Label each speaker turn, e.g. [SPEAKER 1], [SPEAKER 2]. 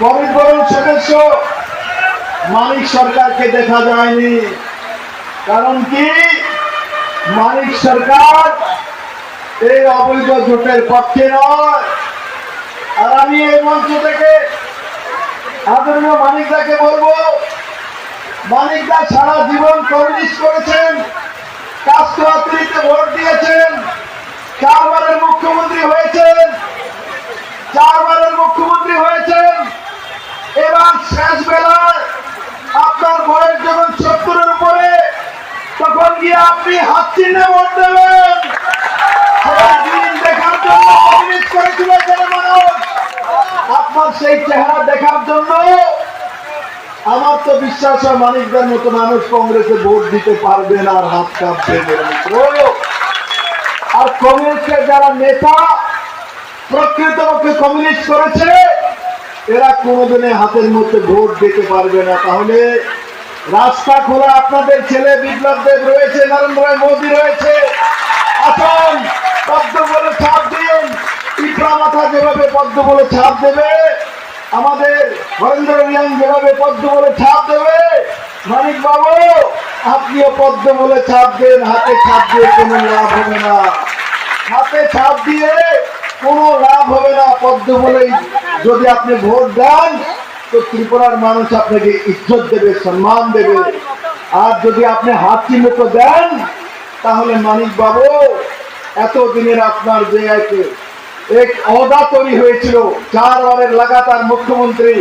[SPEAKER 1] সদস্য মানিক সরকারকে দেখা যায়নি। কারণ কি? মানিক সরকার এই অবৈধ জোটের পক্ষে নয়। আর আমি এই মঞ্চ থেকে আদরণীয় মানিকদাকে বলব মানিকদা সারা জীবন কমিউনিস্ট করেছেন কাস্তাত্রীতে ভোট দিয়েছেন চারবারের মুখ্যমন্ত্রী হয়েছেন গিয়ে আপনি হাত চিহ্নে ভোট দেবেন। দেখার জন্য মানুষ আপনার সেই চেহারা দেখার জন্য আমার তো বিশ্বাস হয় মানিকদের মতো মানুষ কংগ্রেসে ভোট দিতে পারবে না আর হাত আর কমিউনিস্টের যারা নেতা প্রকৃতপক্ষে কমিউনিস্ট করেছে, এরা কোনোদিনে হাতের মধ্যে ভোট দিতে পারবে না। তাহলে রাস্তা খোলা, আপনাদের ছেলে বিপ্লব দেব রয়েছে নরেন্দ্র ভাই মোদী রয়েছে। আসুন পদ্ম বলে ছাপ দিন। পিঁপড়া মাথা যেভাবে পদ্ম বলে ছাপ দেবে, আমাদের হরেন্দ্র রিয়াং যেভাবে পদ্ম বলে ছাপ দেবে, মানিক বাবু, আপনিও পদ্ম বলে ছাপ দেন, হাতে ছাপ দিয়ে কোনো লাভ হবে না। হাতে ছাপ দিয়ে কোনো লাভ হবে না পদ্ম বলেই যদি আপনি ভোট দেন। তো ত্রিপুরার মানুষ আপনাকে ইজ্জত দেবে, সম্মান দেবে। আর যদি আপনি হাতি মতো দেন, তাহলে মানিক বাবু, এতদিনের আপনার যে এক অদা তৈরি হয়েছিল চারবারের লাগাতার মুখ্যমন্ত্রী